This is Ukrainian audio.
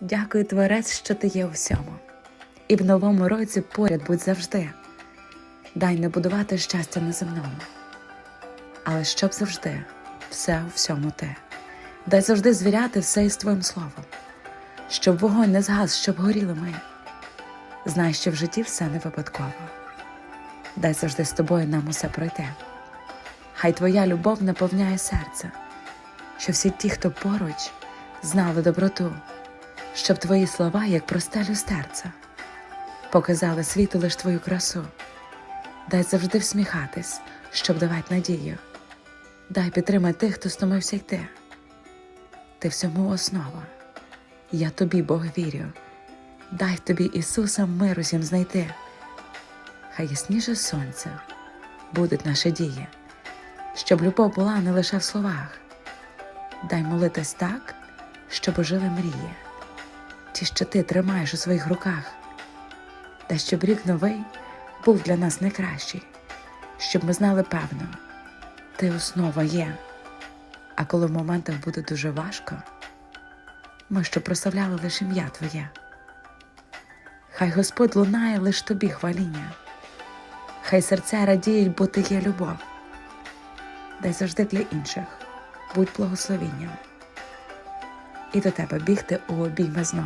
Дякую, Творець, що ти є у всьому. І в новому році поряд будь завжди. Дай не будувати щастя на земному, але щоб завжди, все у всьому ти. Дай завжди звіряти все із твоїм словом, щоб вогонь не згас, щоб горіли ми. Знай, що в житті все не випадково. Дай завжди з тобою нам усе пройти. Хай твоя любов наповняє серце, що всі ті, хто поруч, знали доброту, щоб твої слова, як просте люстерце, показали світу лиш твою красу. Дай завжди всміхатись, щоб давати надію. Дай підтримай тих, хто стомився йти. Ти всьому основа. Я тобі, Бог, вірю. Дай тобі Ісуса миру всім знайти. Хай ясніше сонце будуть наші дії, щоб любов була не лише в словах. Дай молитись так, щоб ожили мрії, ті, що ти тримаєш у своїх руках. Дай щоб рік новий був для нас найкращий, щоб ми знали певно, ти основа є. А коли в моментах буде дуже важко, ми що прославляли лише ім'я Твоє. Хай Господь лунає лиш тобі хваління, хай серця радіють, бо ти є любов. Дай завжди для інших будь благословінням. І до тебе бігти у обійми знов.